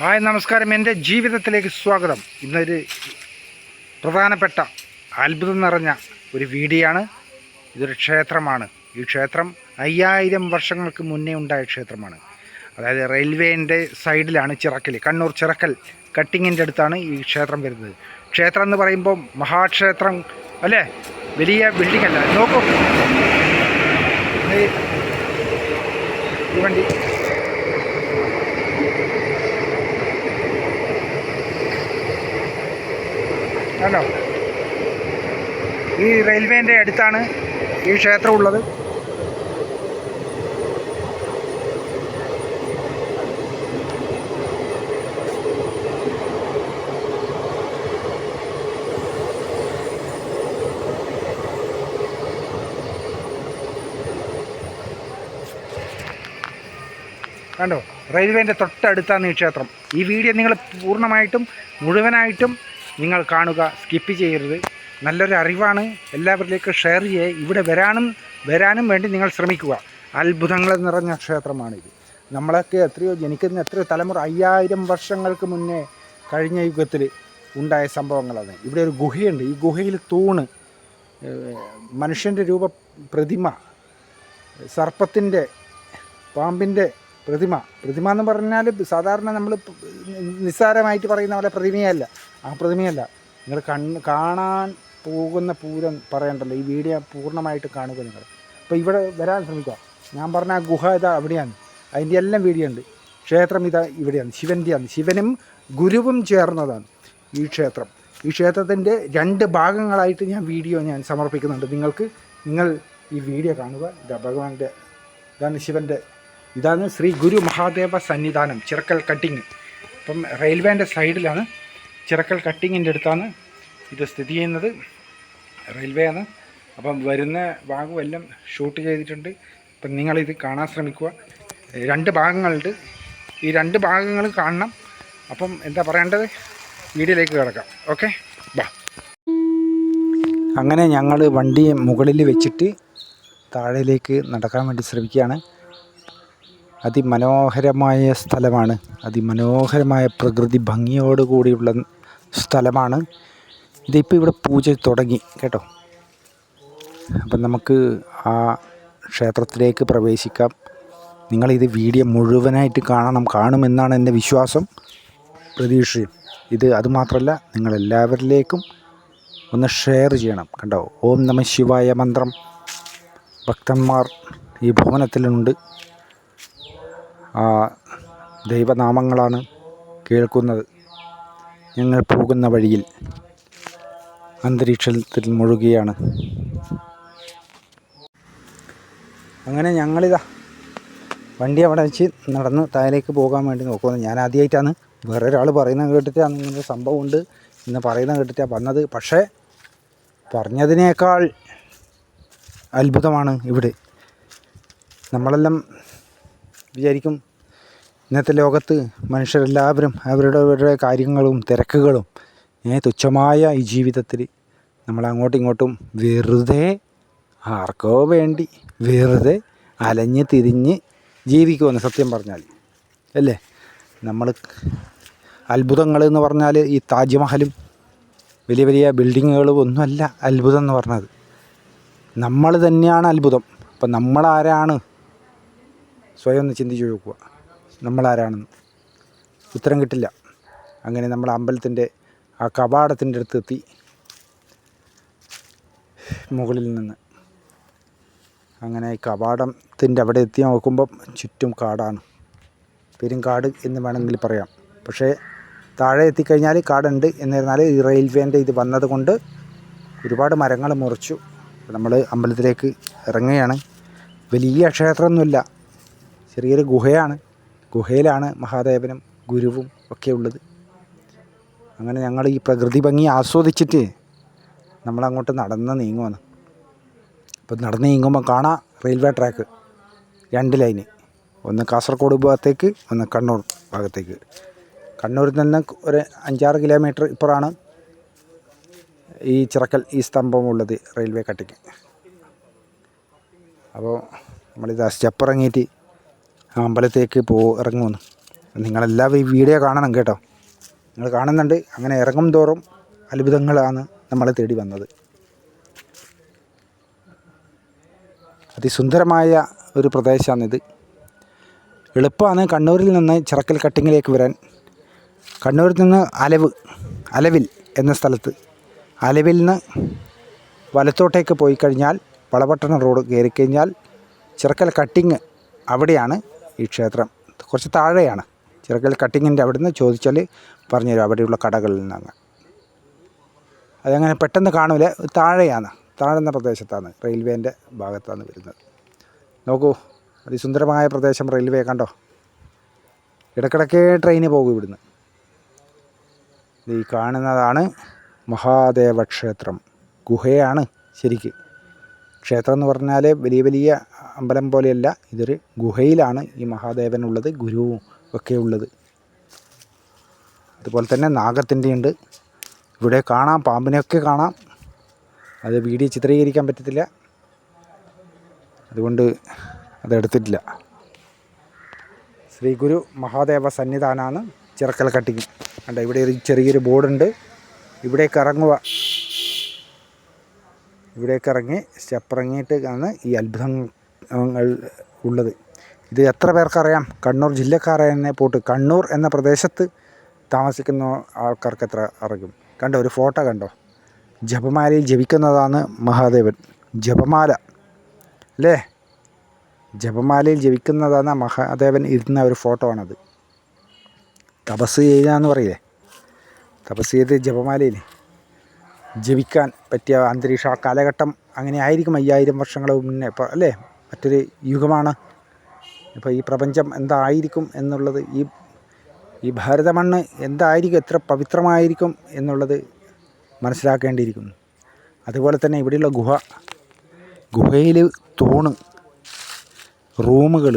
Hi നമസ്കാരം. എന്റെ ജീവിതത്തിലേക്ക് സ്വാഗതം. ഇന്നൊരു പ്രധാനപ്പെട്ട അത്ഭുതം നിറഞ്ഞ ഒരു വീടിയാണ് ഇതൊരു ക്ഷേത്രമാണ്. ഈ ക്ഷേത്രം അയ്യായിരം വർഷങ്ങൾക്ക് മുന്നേ ഉണ്ടായ ക്ഷേത്രമാണ്. അതായത് റെയിൽവേന്റെ സൈഡിലാണ് ചിറക്കൽ കണ്ണൂർ ചിറക്കൽ കട്ടിങ്ങിന്റെ അടുത്താണ് ഈ ക്ഷേത്രം വരുന്നത്. ക്ഷേത്രം എന്ന് പറയുമ്പോൾ മഹാക്ഷേത്രം അല്ലേ? വലിയ ബിൽഡിംഗ് അല്ല. നോക്കൂ. വണ്ടി കണ്ടോ? ഈ റെയിൽവേന്റെ അടുത്താണ് ഈ ക്ഷേത്രം ഉള്ളത് കണ്ടോ? റെയിൽവേന്റെ തൊട്ടടുത്താണ് ഈ ക്ഷേത്രം. ഈ വീഡിയോ നിങ്ങൾ പൂർണമായിട്ടും മുഴുവനായിട്ടും നിങ്ങൾ കാണുക സ്കിപ്പ് ചെയ്യരുത്. നല്ലൊരു അറിവാണ്. എല്ലാവരിലേക്കും ഷെയർ ചെയ്യുക ഇവിടെ വരാനും വരാനും വേണ്ടി നിങ്ങൾ ശ്രമിക്കുക. അത്ഭുതങ്ങൾ നിറഞ്ഞ ക്ഷേത്രമാണിത്. നമ്മളൊക്കെ എത്രയോ ജനിക്കുന്ന എത്രയോ തലമുറ അയ്യായിരം വർഷങ്ങൾക്ക് മുന്നേ കഴിഞ്ഞ യുഗത്തിൽ ഉണ്ടായ സംഭവങ്ങളാണ്. ഇവിടെ ഒരു ഗുഹയുണ്ട്. ഈ ഗുഹയിൽ തൂണ് മനുഷ്യന്റെ രൂപ പ്രതിമ സർപ്പത്തിന്റെ പാമ്പിന്റെ പ്രതിമ. പ്രതിമ എന്ന് പറഞ്ഞാൽ സാധാരണ നമ്മൾ നിസ്സാരമായിട്ട് പറയുന്ന പോലെ പ്രതിമയല്ല. ആ പ്രതിമയല്ല നിങ്ങൾ കണ്ണ് കാണാൻ പോകുന്ന പൂരം പറയണ്ടല്ലോ. ഈ വീഡിയോ പൂർണമായിട്ട് കാണുക നിങ്ങൾ. അപ്പോൾ ഇവിടെ വരാൻ ശ്രമിക്കുക. ഞാൻ പറഞ്ഞ ആ ഗുഹ ഇതാ അവിടെയാണ്. അതിന്റെ എല്ലാം വീഡിയോ ഉണ്ട്. ക്ഷേത്രം ഇതാ ഇവിടെയാണ്. ശിവന്റെയാണ് ശിവനും ഗുരുവും ചേർന്നതാണ് ഈ ക്ഷേത്രം. ഈ ക്ഷേത്രത്തിന്റെ രണ്ട് ഭാഗങ്ങളായിട്ട് ഞാൻ വീഡിയോ ഞാൻ സമർപ്പിക്കുന്നുണ്ട്. നിങ്ങൾക്ക് നിങ്ങൾ ഈ വീഡിയോ കാണുക. ഇതാ ഭഗവാന്റെ ഇതാണ് ശിവന്റെ ഇതാണ് ശ്രീ ഗുരു മഹാദേവ സന്നിധാനം ചിറക്കൽ കട്ടിങ്. അപ്പം റെയിൽവേന്റെ സൈഡിലാണ് ചിറക്കൽ കട്ടിങ്ങിന്റെ അടുത്താണ് ഇത് സ്ഥിതി ചെയ്യുന്നത്. റെയിൽവേ ആണ് അപ്പം വരുന്ന ഭാഗവും എല്ലാം ഷൂട്ട് ചെയ്തിട്ടുണ്ട്. അപ്പം നിങ്ങളിത് കാണാൻ ശ്രമിക്കുക. രണ്ട് ഭാഗങ്ങളുണ്ട്. ഈ രണ്ട് ഭാഗങ്ങളും കാണണം. അപ്പം എന്താ പറയേണ്ടത്? വീഡിയോയിലേക്ക് കിടക്കാം. ഓക്കെ? ബാ. അങ്ങനെ ഞങ്ങൾ വണ്ടി മുകളിൽ വെച്ചിട്ട് താഴേലേക്ക് നടക്കാൻ വേണ്ടി ശ്രമിക്കുകയാണ്. അതിമനോഹരമായ സ്ഥലമാണ്. അതിമനോഹരമായ പ്രകൃതി ഭംഗിയോട് കൂടിയുള്ള സ്ഥലമാണ്. ഇതിപ്പോൾ ഇവിടെ പൂജ തുടങ്ങി കേട്ടോ. അപ്പം നമുക്ക് ആ ക്ഷേത്രത്തിലേക്ക് പ്രവേശിക്കാം. നിങ്ങളിത് വീഡിയോ മുഴുവനായിട്ട് കാണണം കാണുമെന്നാണ് എന്റെ വിശ്വാസം പ്രതീക്ഷയും. ഇത് അതുമാത്രമല്ല നിങ്ങളെല്ലാവരിലേക്കും ഒന്ന് ഷെയർ ചെയ്യണം കണ്ടോ? ഓം നമ ശിവായ മന്ത്രം. ഭക്തന്മാർ ഈ ഭവനത്തിലുണ്ട്. ആ ദൈവനാമങ്ങളാണ് കേൾക്കുന്നത്. ഞങ്ങൾ പോകുന്ന വഴിയിൽ അന്തരീക്ഷത്തിൽ മുഴുകുകയാണ് അങ്ങനെ ഞങ്ങളിതാ വണ്ടി അവിടെ വെച്ച് നടന്ന് താഴേക്ക് പോകാൻ വേണ്ടി നോക്കുന്നത് ഞാൻ ആദ്യമായിട്ടാണ് വേറെ ഒരാൾ പറയുന്നത് കേട്ടിട്ടാണ് ഇങ്ങനെ സംഭവം ഉണ്ട് എന്ന് പറയുന്നത് കേട്ടിട്ടാണ് വന്നത്. പക്ഷേ പറഞ്ഞതിനേക്കാൾ അത്ഭുതമാണ് ഇവിടെ. നമ്മളെല്ലാം വിചാരിക്കും ഇന്നത്തെ ലോകത്ത് മനുഷ്യരെല്ലാവരും അവരുടെ അവരുടെ കാര്യങ്ങളും തിരക്കുകളും തുച്ഛമായ ഈ ജീവിതത്തിൽ നമ്മൾ അങ്ങോട്ടും ഇങ്ങോട്ടും വെറുതെ ആർക്കോ വേണ്ടി വെറുതെ അലഞ്ഞ് തിരിഞ്ഞ് ജീവിക്കുമെന്ന് സത്യം പറഞ്ഞാൽ അല്ലേ? നമ്മൾ അത്ഭുതങ്ങൾ എന്ന് പറഞ്ഞാൽ ഈ താജ്മഹലും വലിയ വലിയ ബിൽഡിങ്ങുകളും ഒന്നുമല്ല അത്ഭുതം എന്ന് പറഞ്ഞത്. നമ്മൾ തന്നെയാണ് അത്ഭുതം. അപ്പം നമ്മളാരാണ് സ്വയം ഒന്ന് ചിന്തിച്ച് നോക്കുക. നമ്മളാരാണെന്ന്. ഉത്തരം കിട്ടില്ല. അങ്ങനെ നമ്മൾ അമ്പലത്തിന്റെ ആ കവാടത്തിന്റെ അടുത്തെത്തി. മുകളിൽ നിന്ന്. അങ്ങനെ കവാടത്തിന്റെ അവിടെ എത്തി നോക്കുമ്പം ചുറ്റും കാടാണ്. പെരുങ്കാട് എന്ന് വേണമെങ്കിൽ പറയാം. പക്ഷേ താഴെ എത്തിക്കഴിഞ്ഞാൽ കാടുണ്ട് എന്നിരുന്നാൽ ഈ റെയിൽവേന്റെ ഇത് വന്നതുകൊണ്ട് ഒരുപാട് മരങ്ങൾ മുറിച്ചു. നമ്മൾ അമ്പലത്തിലേക്ക് ഇറങ്ങുകയാണ്. വലിയ ക്ഷേത്രമൊന്നുമില്ല. ചെറിയൊരു ഗുഹയാണ്. ഗുഹയിലാണ് മഹാദേവനും ഗുരുവും ഒക്കെ ഉള്ളത്. അങ്ങനെ ഞങ്ങൾ ഈ പ്രകൃതി ഭംഗി ആസ്വദിച്ചിട്ട് നമ്മളങ്ങോട്ട് നടന്ന് നീങ്ങുവാണ്. അപ്പോൾ നടന്ന് നീങ്ങുമ്പോൾ കാണാം റെയിൽവേ ട്രാക്ക്. രണ്ട് ലൈന്. ഒന്ന് കാസർഗോഡ് ഭാഗത്തേക്ക് ഒന്ന് കണ്ണൂർ ഭാഗത്തേക്ക്. കണ്ണൂരിൽ നിന്ന് ഒരു അഞ്ചാറ് കിലോമീറ്റർ ഇപ്പുറമാണ് ഈ ചിറക്കൽ ഈ സ്തംഭം ഉള്ളത് റെയിൽവേ കട്ടിക്ക് അപ്പോൾ നമ്മളിത് സ്റ്റെപ്പ് ഇറങ്ങിയിട്ട് അമ്പലത്തേക്ക് പോ ഇറങ്ങുമെന്ന്. നിങ്ങളെല്ലാവരും ഈ വീഡിയോ കാണണം കേട്ടോ. നിങ്ങൾ കാണുന്നുണ്ട് അങ്ങനെ ഇറങ്ങും തോറും അത്ഭുതങ്ങളാണ് നമ്മളെ തേടി വന്നത്. അതിസുന്ദരമായ ഒരു പ്രദേശമാണിത്. എളുപ്പമാണ് കണ്ണൂരിൽ നിന്ന് ചിറക്കൽ കട്ടിങ്ങിലേക്ക് വരാൻ. കണ്ണൂരിൽ നിന്ന് അലവ് അലവിൽ എന്ന സ്ഥലത്ത്. അലവിൽ നിന്ന് വലത്തോട്ടേക്ക് പോയി കഴിഞ്ഞാൽ വളപട്ടണം റോഡ് കയറി കഴിഞ്ഞാൽ ചിറക്കൽ കട്ടിങ് അവിടെയാണ് ഈ ക്ഷേത്രം കുറച്ച് താഴെയാണ്. ചിറക്കൽ കട്ടിങ്ങിന്റെ അവിടെ നിന്ന് ചോദിച്ചാൽ പറഞ്ഞുതരും അവിടെയുള്ള കടകളിൽ നിന്നങ്ങ് അതങ്ങനെ പെട്ടെന്ന് കാണൂല. താഴെയാണ്. താഴ്ന്ന പ്രദേശത്താണ് റെയിൽവേന്റെ ഭാഗത്താണ് വരുന്നത്. നോക്കൂ അതിസുന്ദരമായ പ്രദേശം റെയിൽവേ കണ്ടോ? ഇടക്കിടക്ക് ട്രെയിന് പോകും ഇവിടുന്ന്. ഈ കാണുന്നതാണ് മഹാദേവ ക്ഷേത്രം ഗുഹയാണ് ശരിക്ക്. ക്ഷേത്രം എന്ന് പറഞ്ഞാൽ വലിയ വലിയ അമ്പലം പോലെയല്ല ഇതൊരു ഗുഹയിലാണ് ഈ മഹാദേവനുള്ളത് ഗുരുവും ഒക്കെ ഉള്ളത്. അതുപോലെ തന്നെ നാഗത്തിന്റെ ഉണ്ട് ഇവിടെ കാണാം പാമ്പിനെയൊക്കെ കാണാം. അത് വീഡിയോ ചിത്രീകരിക്കാൻ പറ്റത്തില്ല. അതുകൊണ്ട് അതെടുത്തിട്ടില്ല. ശ്രീ ഗുരു മഹാദേവ സന്നിധാനമാണ് ചിറക്കൽ കട്ടിങ് കണ്ട ഇവിടെ ഒരു ചെറിയൊരു ബോർഡുണ്ട്. ഇവിടേക്ക് ഇറങ്ങുക. ഇവിടേക്ക് ഇറങ്ങി സ്റ്റെപ്പ് ഇറങ്ങിയിട്ട് ആണ് ഈ അത്ഭുതങ്ങൾ ഉള്ളത്. ഇത് എത്ര പേർക്കറിയാം? കണ്ണൂർ ജില്ലക്കാരനെ പോട്ട് കണ്ണൂർ എന്ന പ്രദേശത്ത് താമസിക്കുന്ന ആൾക്കാർക്ക് എത്ര അറിയും? കണ്ടോ ഒരു ഫോട്ടോ കണ്ടോ? ജപമാലയിൽ ജപിക്കുന്നതാണ് മഹാദേവൻ. ജപമാല. അല്ലേ? ജപമാലയിൽ ജപിക്കുന്നതാണ് മഹാദേവൻ ഇരുന്ന ഒരു ഫോട്ടോ ആണത് തപസ് ചെയ്യാന്ന് പറയില്ലേ? തപസ് ചെയ്ത് ജപമാലയിൽ ജപിക്കാൻ പറ്റിയ അന്തരീക്ഷ ആ കാലഘട്ടം അങ്ങനെ ആയിരിക്കും അയ്യായിരം വർഷങ്ങൾ മുന്നേ അല്ലേ? മറ്റൊരു യുഗമാണ്. ഇപ്പോൾ ഈ പ്രപഞ്ചം എന്തായിരിക്കും എന്നുള്ളത് ഈ ഈ ഭാരതമണ്ണ് എന്തായിരിക്കും എത്ര പവിത്രമായിരിക്കും എന്നുള്ളത് മനസ്സിലാക്കേണ്ടിയിരിക്കുന്നു. അതുപോലെ തന്നെ ഇവിടെയുള്ള ഗുഹ ഗുഹയിൽ തൂണ് റൂമുകൾ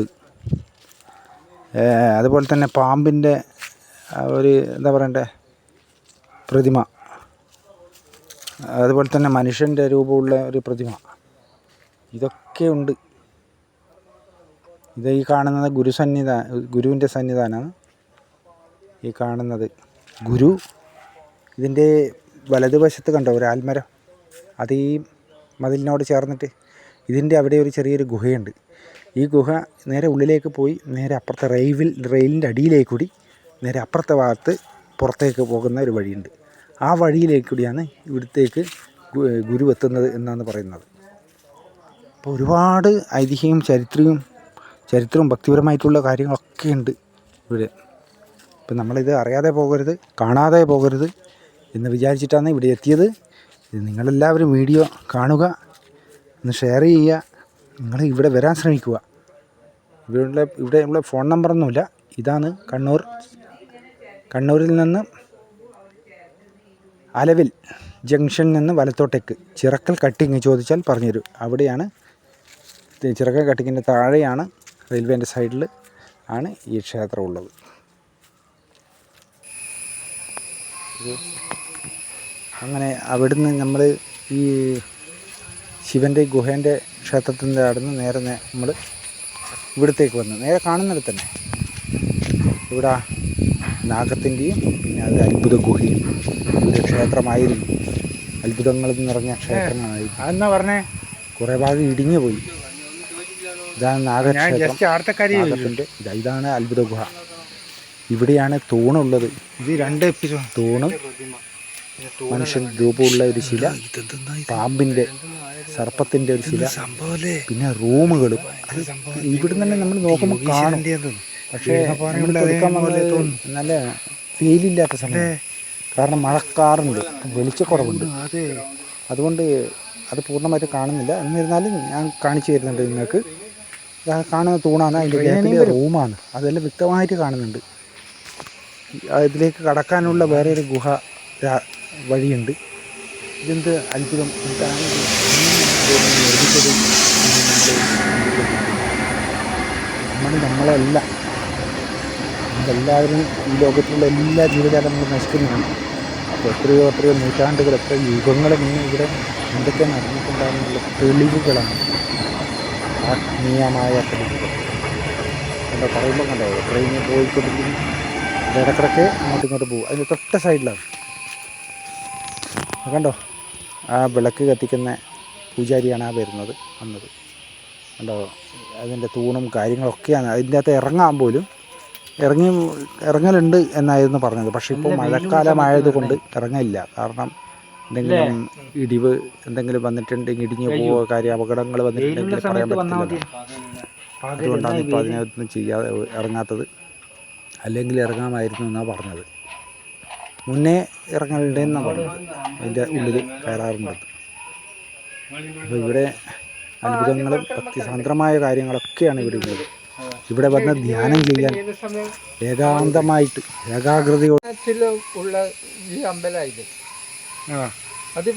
അതുപോലെ തന്നെ പാമ്പിന്റെ ഒരു എന്താ പറയണ്ടേ പ്രതിമ അതുപോലെ തന്നെ മനുഷ്യന്റെ രൂപമുള്ള ഒരു പ്രതിമ. ഇതൊക്കെ ഉണ്ട്. ഇത് ഈ കാണുന്നത് ഗുരു സന്നിധാ ഗുരുവിന്റെ സന്നിധാനമാണ്. ഈ കാണുന്നത് ഗുരു ഇതിന്റെ വലതുവശത്ത് കണ്ടോ ഒരു ആൽമരം. അത് ഈ മതിലിനോട് ചേർന്നിട്ട് ഇതിന്റെ അവിടെ ഒരു ചെറിയൊരു ഗുഹയുണ്ട്. ഈ ഗുഹ നേരെ ഉള്ളിലേക്ക് പോയി നേരെ അപ്പുറത്തെ റെയിൽവിൽ റെയിലിന്റെ അടിയിലേക്ക് കൂടി നേരെ അപ്പുറത്തെ ഭാഗത്ത് പുറത്തേക്ക് പോകുന്ന ഒരു വഴിയുണ്ട്. ആ വഴിയിലേക്ക് കൂടിയാണ് ഇവിടത്തേക്ക് ഗുരു എത്തുന്നത് എന്നാണ് പറയുന്നത്. അപ്പോൾ ഒരുപാട് ഐതിഹ്യവും ചരിത്രവും ചരിത്രവും ഭക്തിപരമായിട്ടുള്ള കാര്യങ്ങളൊക്കെ ഉണ്ട് ഇവിടെ. ഇപ്പം നമ്മളിത് അറിയാതെ പോകരുത് കാണാതെ പോകരുത് എന്ന് വിചാരിച്ചിട്ടാണ് ഇവിടെ എത്തിയത്. നിങ്ങളെല്ലാവരും വീഡിയോ കാണുക ഒന്ന് ഷെയർ ചെയ്യുക നിങ്ങൾ ഇവിടെ വരാൻ ശ്രമിക്കുക. ഇവിടെ ഇവിടെ നമ്മളെ ഫോൺ നമ്പറൊന്നുമില്ല. ഇതാണ് കണ്ണൂർ. കണ്ണൂരിൽ നിന്ന് അലവിൽ ജംഗ്ഷനിൽ നിന്ന് വലത്തോട്ടേക്ക്. ചിറക്കൽ കട്ടിങ് ചോദിച്ചാൽ പറഞ്ഞുതരും. അവിടെയാണ് ചിറക്കൽ കട്ടിങ്ങിന്റെ താഴെയാണ്. റെയിൽവേന്റെ സൈഡിൽ ആണ് ഈ ക്ഷേത്രം ഉള്ളത്. അങ്ങനെ അവിടുന്ന് നമ്മൾ ഈ ശിവന്റെ ഗുഹേന്റെ ക്ഷേത്രത്തിന്റെ അവിടുന്ന് നേരെ നമ്മൾ ഇവിടത്തേക്ക് വന്നു. നേരെ കാണുന്നിടത്ത് തന്നെ. ഇവിടെ നാഗത്തിന്റെയും പിന്നെ അത് അത്ഭുത ഗുഹയും ഒരു ക്ഷേത്രമായിരുന്നു. അത്ഭുതങ്ങൾ നിറഞ്ഞ ക്ഷേത്രങ്ങളായിരുന്നു. അതെന്നാ പറഞ്ഞേ? കുറേ ഭാഗം ഇടിഞ്ഞു പോയി ഇതാണ് നാഗക്ഷേത്രം. ഇതാണ് അത്ഭുത ഗുഹ. ഇവിടെയാണ് തൂണുള്ളത്. ഇത് രണ്ട് തൂണ് മനുഷ്യൻ രൂപമുള്ള ഒരു ശില പാമ്പിന്റെ സർപ്പത്തിന്റെ ഒരു ശില പിന്നെ റൂമുകളും. അത് ഇവിടെ തന്നെ നമ്മൾ നോക്കുമ്പോൾ കാണും. പക്ഷേ നല്ല വെയിലില്ലാത്ത സമയം കാരണം മഴക്കാറുണ്ട്. വെളിച്ചക്കുറവുണ്ട്. അതെ. അതുകൊണ്ട് അത് പൂർണമായിട്ട് കാണുന്നില്ല. എന്നിരുന്നാലും ഞാൻ കാണിച്ചു തരുന്നുണ്ട് നിങ്ങൾക്ക്. കാണുന്ന തൂണാണ്. അതിന്റെ ബാക്കിൽ റൂമാണ്. അതെല്ലാം വ്യക്തമായിട്ട് കാണുന്നുണ്ട്. ഇതിലേക്ക് കടക്കാനുള്ള വേറെ ഒരു ഗുഹ വഴിയുണ്ട്. ഇതെന്ത് അത്ഭുതം. എന്താണ് ഇത്? എങ്ങനെയാണ് നിർമ്മിച്ചത് നമ്മൾ നമ്മളല്ല. നമ്മളെല്ലാവരും ഈ ലോകത്തിലുള്ള എല്ലാ ജീവജാലങ്ങളും നശിക്കുന്നതാണ്. അപ്പോൾ എത്രയോ എത്രയോ നൂറ്റാണ്ടുകൾ എത്ര യുഗങ്ങളും മുന്നേ ഇവിടെ എന്തൊക്കെ നടന്നിട്ടുണ്ടാകുന്നുള്ള തെളിവുകളാണ്. ആത്മീയമായ തെളിവുകൾ എന്താ പറയുമ്പോൾ കണ്ടോ ട്രെയിനിൽ പോയിക്കൊണ്ടിരിക്കുന്നു. ഇടക്കിടക്ക് അങ്ങോട്ടും ഇങ്ങോട്ട് പോകും. അതിന്റെ തൊട്ട സൈഡിലാണ്. കണ്ടോ ആ വിളക്ക് കത്തിക്കുന്ന പൂജാരിയാണ് ആ വരുന്നത് വന്നത്. കണ്ടോ അതിന്റെ തൂണും കാര്യങ്ങളൊക്കെയാണ്. അതിന്റെ അകത്ത് ഇറങ്ങാൻ പോലും ഇറങ്ങി ഇറങ്ങലുണ്ട് എന്നായിരുന്നു പറഞ്ഞത്. പക്ഷേ ഇപ്പോൾ മഴക്കാലമായതുകൊണ്ട് ഇറങ്ങില്ല കാരണം എന്തെങ്കിലും ഇടിവ് എന്തെങ്കിലും വന്നിട്ടുണ്ടെങ്കിൽ ഇടിഞ്ഞു പോവുക കാര്യം അപകടങ്ങൾ വന്നിട്ടുണ്ടെങ്കിൽ പറയാൻ പറ്റില്ല അതുകൊണ്ടാണ് ഇപ്പോൾ അതിനകത്തൊന്നും ചെയ്യാതെ ഇറങ്ങാത്തത്. അല്ലെങ്കിൽ ഇറങ്ങാമായിരുന്നു എന്നാണ് പറഞ്ഞത്. മുന്നേ ഇറങ്ങലുണ്ടെന്നാണ് പറഞ്ഞത്. അതിന്റെ ഉള്ളിൽ കയറാറുണ്ട്. അപ്പോൾ ഇവിടെ അത്ഭുതങ്ങളും ഭക്തിസാന്ദ്രമായ കാര്യങ്ങളൊക്കെയാണ് ഇവിടെ ഉള്ളത്. ഇവിടെ വന്ന് ധ്യാനം ചെയ്യാൻ ഏകാന്തമായിട്ട് ഏകാഗ്രതയോടെ ഉള്ള ഈ അമ്പലം ഇത് ആ അത്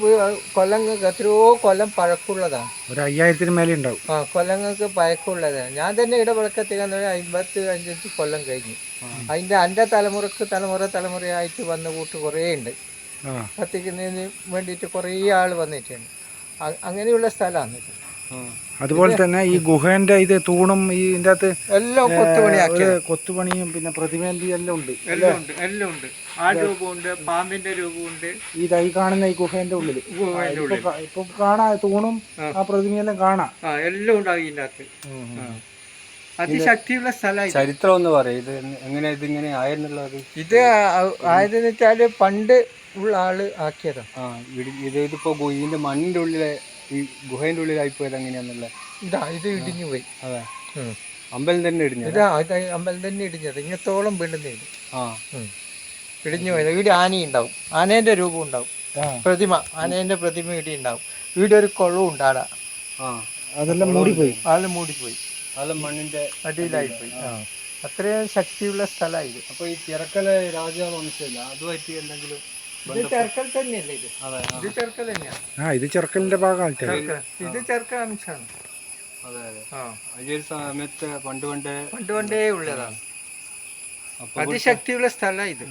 കൊല്ലങ്ങൾക്ക് എത്രയോ കൊല്ലം പഴക്കമുള്ളതാണ് ഒരു അയ്യായിരത്തിന് മേലെ ഉണ്ടാവും. ആ കൊല്ലങ്ങൾക്ക് പഴക്കമുള്ളതാണ് ഞാൻ തന്നെ ഇവിടെ വിളക്കെത്തിക്കാൻ അമ്പത്തി അഞ്ചഞ്ച് കൊല്ലം കഴിഞ്ഞു. അതിന്റെ എന്റെ തലമുറയ്ക്ക് തലമുറ തലമുറയായിട്ട് വന്ന കൂട്ട് കുറേ ഉണ്ട്. കത്തിക്കുന്നതിന് വേണ്ടിയിട്ട് കുറേ ആൾ വന്നിട്ടുണ്ട്. അങ്ങനെയുള്ള സ്ഥലമാണ് അതുപോലെ തന്നെ ഈ ഗുഹേന്റെ ഇത് തൂണും ഈ ഇതിന്റെ അകത്ത് എല്ലാം കൊത്തുപണിയാക്കി കൊത്തുപണിയും പിന്നെ പ്രതിമേന്തി എല്ലാം ഉണ്ട് എല്ലാം ഉണ്ട് എല്ലാം ഉണ്ട്. ആ രൂപമുണ്ട് പാമ്പിന്റെ രൂപമുണ്ട്. ഈ തൈ കാണുന്ന ഈ ഗുഹേന്റെ ഉള്ളിൽ ഗുഹേന്റെ ഇപ്പൊ കാണാ തൂണും ആ. പ്രതിമയെല്ലാം കാണാം. എല്ലാം ഉണ്ടാവും ഇതിന്റെ അകത്ത്. അതിശക്തിയുള്ള ചരിത്രം എന്ന് പറയും. ഇത് എങ്ങനെ ഇതിങ്ങനെ ആയെന്നുള്ളത് ഇത് ആയതെന്ന് വെച്ചാൽ പണ്ട് ഉള്ള ആൾ ആക്കിയതാ. ആ ഇടി- ഇത് ഇതിപ്പോ ഗുഹിന്റെ ഇതിന്റെ മണ്ണിന്റെ ഉള്ളിലെ ഈ ഗുഹയുടെ ഉള്ളിലായി പോയത് എങ്ങനെയാന്നുള്ള ഇതാ ഇത് ഇടിഞ്ഞു പോയി. അതെ. അമ്പലം തന്നെ ഇടിഞ്ഞു ഇതാ ഇത് അമ്പലം തന്നെ ഇടിഞ്ഞത് ഇങ്ങത്തോളം വീണ്ടും ആ. ഇടിഞ്ഞു പോയത് ഇവിടെ ആന ഉണ്ടാവും. ആനേന്റെ രൂപം ഉണ്ടാവും. പ്രതിമ ആനേന്റെ പ്രതിമ ഇവിടെ ഉണ്ടാവും. ഇവിടെ ഒരു കുളവും ഉണ്ടാടാ ആ. അതെല്ലാം മൂടിപ്പോയി. അതെല്ലാം മൂടിപ്പോയി. അതെല്ലാം മണ്ണിന്റെ അടിയിലായി പോയി അത്രയും ശക്തിയുള്ള സ്ഥലമായിരുന്നു അപ്പോൾ അപ്പൊ ഈ തിരക്കല രാജാവ് വംശമില്ല അതുമായിട്ട് എന്തെങ്കിലും ആ, ഇത് ചെറുക്കലിന്റെ ഭാഗമായിട്ട്. ചെറുക്കൽ. ഇത് ചെറുക്കൽ അംശമാണ് അതെ അതെ. സമയത്ത് പണ്ട് പണ്ട് പണ്ട് പണ്ടേ ഉള്ളതാണ് അതിശക്തിയുള്ള സ്ഥലമാണ് ഇത്.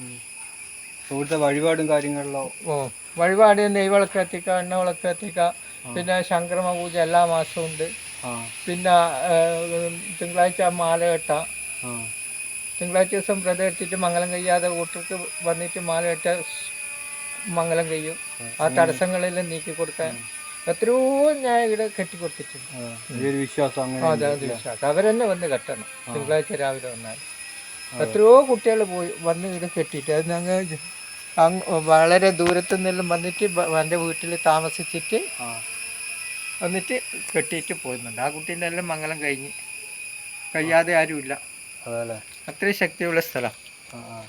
ഇവിടുത്തെ വഴിപാടും കാര്യങ്ങളിലോ? ഓ വഴിപാട് നെയ്വിളക്ക് എത്തിക്കുക എണ്ണ വിളക്ക് എത്തിക്കുക പിന്നെ ശങ്കരമ പൂജ എല്ലാ മാസവും ഉണ്ട്. ആ. പിന്നെ തിങ്കളാഴ്ച മാല കെട്ടാം. ആ. തിങ്കളാഴ്ച ദിവസം വ്രതം എടുത്തിട്ട് മംഗലം കഴിയാതെ കൂട്ടർക്ക് വന്നിട്ട് മാല കെട്ട. മംഗലം കഴിയും. ആ തടസ്സങ്ങളെല്ലാം നീക്കി കൊടുക്കാൻ എത്രയോ ഞാൻ ഇവിടെ കെട്ടിക്കൊടുത്തിട്ടുണ്ട്. കൊടുത്തിട്ടുണ്ട് വിശ്വാസം അതെ അത് വിശ്വാസം. അവരെന്നെ വന്ന് കെട്ടണം. തിങ്കളാഴ്ച രാവിലെ വന്നാൽ. എത്രയോ കുട്ടികൾ പോയി വന്ന് ഇവിടെ കെട്ടിയിട്ട് അത് ഞങ്ങൾ വളരെ ദൂരത്തു നിന്നെല്ലാം വന്നിട്ട് എന്റെ വീട്ടിൽ താമസിച്ചിട്ട് വന്നിട്ട് കെട്ടിയിട്ട് പോയിരുന്നുണ്ട് ആ കുട്ടീന്റെ എല്ലാം മംഗലം കഴിഞ്ഞ്. കഴിയാതെ ആരുമില്ല അതെ അത്രയും ശക്തിയുള്ള സ്ഥലം. ആ ആ.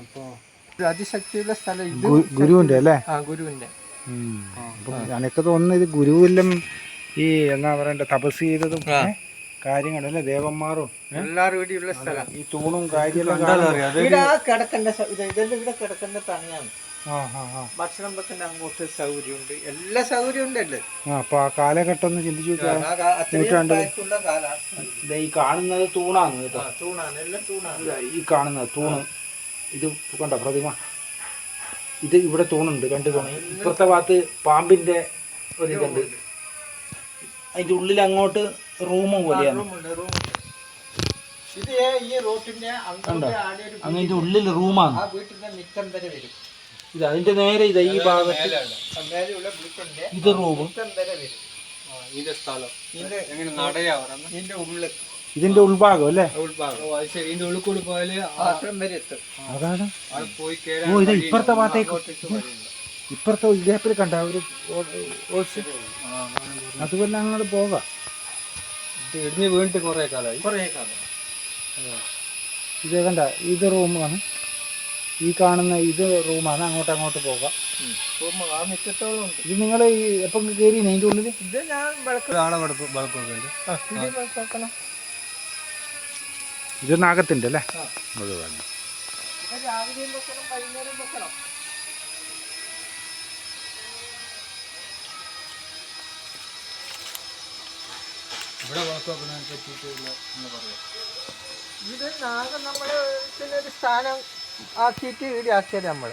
അപ്പോ ഇത് അതിശക്തിയുള്ള സ്ഥലം ഇത് ഗുരുവിന്റെ അല്ലേ? ആ ഗുരുവിന്റെ എനിക്ക് തോന്നുന്നു ഇത് ഗുരുവിലും ഈ എന്നാ പറയണ്ട തപസ് ചെയ്തതും? കാര്യങ്ങളല്ലേ ദേവന്മാരും? എല്ലാവരും ഇവിടെയുള്ള സ്ഥലം. ഈ തൂണും കാര്യങ്ങളും കിടക്കേണ്ട ഇതെല്ലാം ഇവിടെ കിടക്കേണ്ട തണിയാണ് ആ ആ ആ. ഭക്ഷണം വെക്കേണ്ട അങ്ങോട്ട് സൗകര്യമുണ്ട്. എല്ലാ സൗകര്യം ഉണ്ടല്ലേ ആ അപ്പൊ ആ കാലഘട്ടം ഒന്ന് ചിന്തിച്ചു ഈ കാണുന്നത് തൂണാണ് കേട്ടോ. തൂണാണ്. എല്ലാം തൂണാണ്. ഈ കാണുന്നത് തൂണ്. ഇത് കണ്ട പ്രതിമ? ഇത് ഇവിടെ തൂണുണ്ട് രണ്ട് തൂണ്. ഇപ്പുറത്തെ ഭാഗത്ത് പാമ്പിന്റെ ഒരു ഇതുണ്ട്. അതിന്റെ ഉള്ളിൽ അങ്ങോട്ട് റൂമും പോലെയാണ്. അതിന്റെ ഉള്ളിൽ റൂമാണ്. ആ വീട്ടിന്റെ മിറ്റം വരെ വരും. ഇത് അതിന്റെ നേരെ ഇതാ ഈ ഭാഗത്ത് ഇത് റൂമും. മിറ്റം വരെ വരും. ആ, ഇതിന്റെ സ്ഥലം. ഇതിന്റെ ഉള്ളിൽ. ഇതിന്റെ ഉൾഭാഗം അല്ലേ? അതാണ്. ഓ ഇത് ഇപ്പുറത്തെ ഭാഗത്തേക്ക്. ഇപ്പുറത്തെ ഗ്യാപ്പിൽ കണ്ട ഒരു അതുപോലെ അങ്ങോട്ട് പോകാം. ഇത് ഇടിഞ്ഞ് വീണിട്ട് കുറെ കാലമായി. കുറേ കാലം ഇത് കണ്ട ഇത് റൂമാണ്. ഈ കാണുന്ന ഇത് റൂമാണ്. അങ്ങോട്ട് അങ്ങോട്ട് പോകാം. ഇത് നിങ്ങൾ ഈ എപ്പം കയറി അതിന്റെ ഉള്ളിൽ ഇത് ഞാൻ വിളക്ക് ആളെ വളക്കൊക്കെ ഉണ്ട് ആ, ഇത് നാഗത്തിന്റെ അല്ലേ? മുഴുവൻ ഇവിടെ വളക്കൊക്കെ പറ്റിയിട്ടുള്ള എന്ന് പറയാം. ഇത് നാഗം നമ്മൾ പിന്നെ ഒരു സ്ഥാനം ആക്കിയിട്ട് ഇവിടെ ആക്കിയത് നമ്മൾ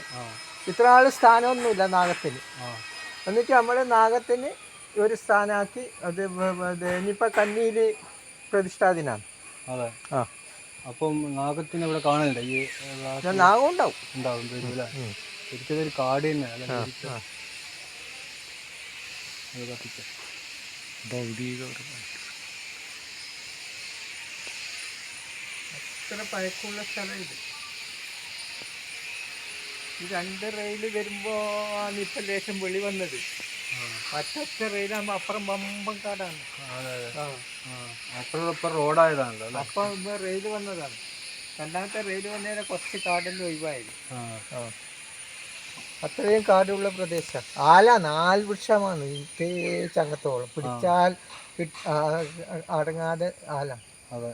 ഇത്ര ആൾ സ്ഥാനമൊന്നുമില്ല നാഗത്തിന്. എന്നിട്ട് നമ്മൾ നാഗത്തിന് ഒരു സ്ഥാനാക്കി അത് ഇനിയിപ്പോൾ കന്നിയിൽ പ്രതിഷ്ഠാദിനാണ്. അതെ. ആ. അപ്പം നാഗത്തിന് ഇവിടെ കാണലുണ്ട് ഈ ഞാൻ നാഗം ഉണ്ടാവും ഉണ്ടാവും വരും അല്ലേ ശരിക്കും ഒരു കാട് തന്നെയാണ് അല്ലേ? ശരിക്കും. അത് കത്തിക്കാം. ഇത്ര പഴക്കമുള്ള സ്ഥലം ഇത് ഈ രണ്ട് റെയിൽ വരുമ്പോ ആണ് ഇപ്പൊ ലേശം വെളി വന്നത് അപ്പുറം കാടാണ്. അപ്പുറം ഇപ്പം റോഡായതാണല്ലോ റെയിൽ വന്നതാണ്. രണ്ടാമത്തെ റെയിൽ വന്നതിനെ കുറച്ച് അത്രയും കാടുള്ള പ്രദേശം. ആല നാല് വൃക്ഷമാണ്. ചങ്ങത്തോളം. പിടിച്ചാൽ അടങ്ങാതെ ആല. അതെ.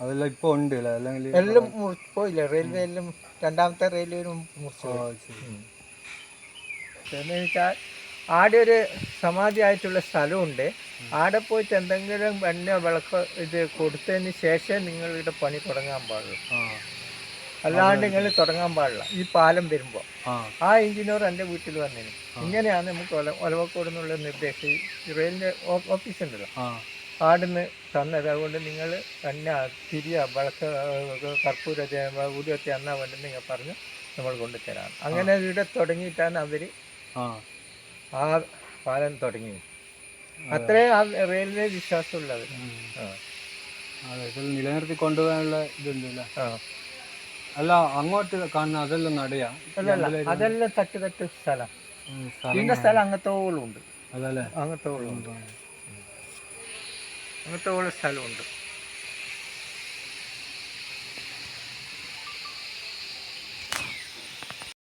അതെല്ലാം ഇപ്പൊ ഉണ്ട് അല്ലെങ്കിൽ എല്ലാം മുറിപ്പോയില്ല റെയിൽവേ എല്ലാം രണ്ടാമത്തെ റെയിൽവേ മുറിച്ചു. എന്ന് വെച്ചാൽ ആടെ ഒരു സമാധി ആയിട്ടുള്ള സ്ഥലമുണ്ട്. ആടെ പോയിട്ട് എന്തെങ്കിലും എണ്ണ വിളക്ക് ഇത് കൊടുത്തതിന് ശേഷം നിങ്ങളുടെ പണി തുടങ്ങാൻ പാടുള്ളൂ. അല്ലാണ്ട് നിങ്ങൾ തുടങ്ങാൻ പാടില്ല. ഈ പാലം വരുമ്പോൾ ആ. എഞ്ചിനീയർ എന്റെ വീട്ടിൽ വന്നിന് ഇങ്ങനെയാണ് നമുക്ക് ഒല ഒലവക്കോട് എന്നുള്ള നിർദ്ദേശം. ഈ റെയിലിന്റെ ഓഫീസ് ഉണ്ടല്ലോ. ആടിന്ന് തന്നത്. അതുകൊണ്ട് നിങ്ങൾ എണ്ണ തിരിയ വിളക്ക് കർപ്പൂര ഊരിയൊക്കെ എന്നാ വേണ്ടി നിങ്ങൾ പറഞ്ഞ് നമ്മൾ കൊണ്ടുതരാം അങ്ങനെ ഇവിടെ തുടങ്ങിയിട്ടാണ് അവർ ആ പാലം തുടങ്ങി. അത്രേ ആ റെയിൽവേ വിശ്വാസമുള്ളത്. അതെ നിലനിർത്തി കൊണ്ടുപോകാനുള്ള ഇതുണ്ടല്ല. അല്ല അങ്ങോട്ട് കാണുന്ന അതെല്ലാം നടയാ? അതെല്ലാം തട്ട് തട്ട് സ്ഥലം ഇതിന്റെ സ്ഥലം അങ്ങത്തോളം ഉണ്ട് അതല്ലേ? അങ്ങത്തോളം ഉണ്ട് അങ്ങത്തോളം സ്ഥലമുണ്ട്.